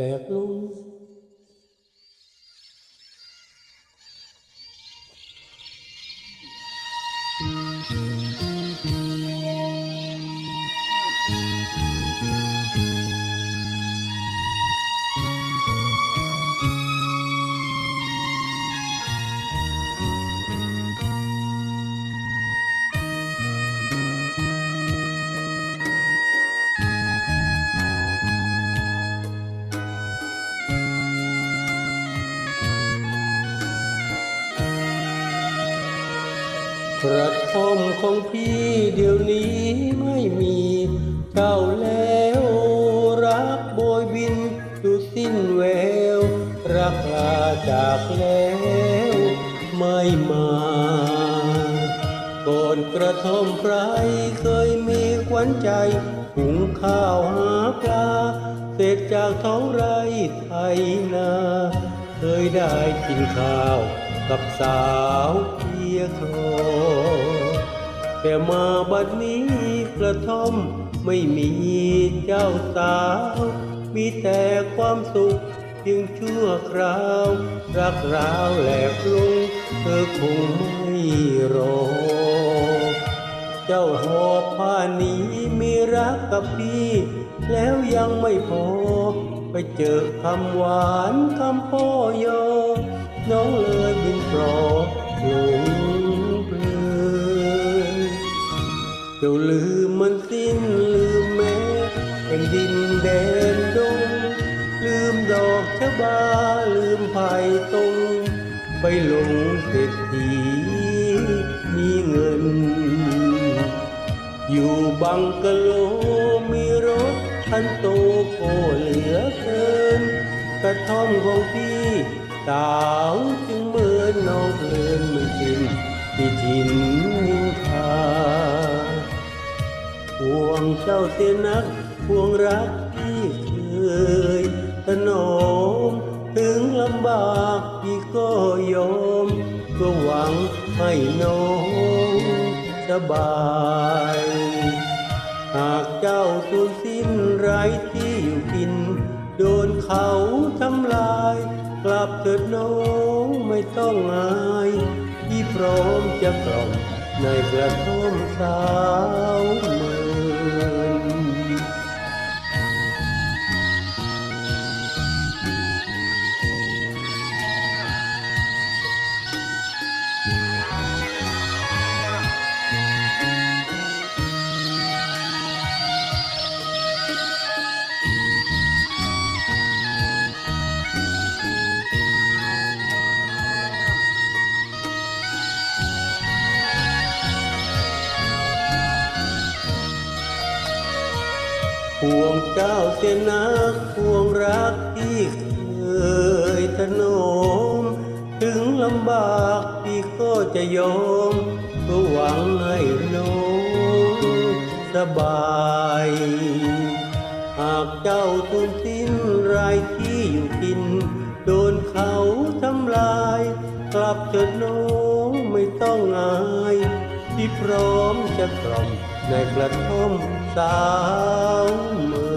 แกระท่อมของพี่เดี๋ยวนี้ไม่มีเจ้าแล้วรักโบยบินดูสิ้นแวว รักลาจากแล้วไม่มาก่อนกระท่อมไพรเคยมีขวัญใจหุงข้าวหาปลาเสร็จจากท้องไร่ไถนา เคยได้กินข้าวกับสาวพี ยครอแต่มาบัดนี้กระท่อมไม่มีเจ้าสาว มีแต่ความสุขเพียงชั่วคราว รักราวแหลกลงเธอคงไม่รอ เจ้าหอบผ้านี้มีรักกับพี่ แล้วยังไม่พอ ไปเจอคำหวานคำพ่อยอ นสิ้นลืมแม้แผ่นดินแดนดง ลืมดอกชบาลืมไผ่ตรง ไปหลงเศรษฐีมีเงิน อยู่บังกะโลมีรถคันโตโกเหลือเกิน กระท่อมของพี่สาวจึงเมือนน้องเพลินไม่กินที่ทินนิน ห่วงเจ้าเสียนักห่วงรักพี่เคยถนอมถึงลำบากพี่ก็ยอมก็หวังให้น้องสบายหากเจ้าสูญสิ้นไร้ที่อยู่กิน โดนเขาทำลาย กลับเถิดน้องไม่ต้องอายพี่พร้อมจะกล่อมในกระท่อมสาวเมือง ห่วงเจ้าเสียนักห่วงรักที่เคยถนอม ถึงลำบากพี่ก็จะยอมเพื่อหวังให้น้องสบาย หากเจ้าทุนสิ้นรายที่อยู่กิน โดนเขาทำลาย กลับเถิดน้องไม่ต้องอาย ที่พร้อมจะกล่อมในกระท่อม สาวเมื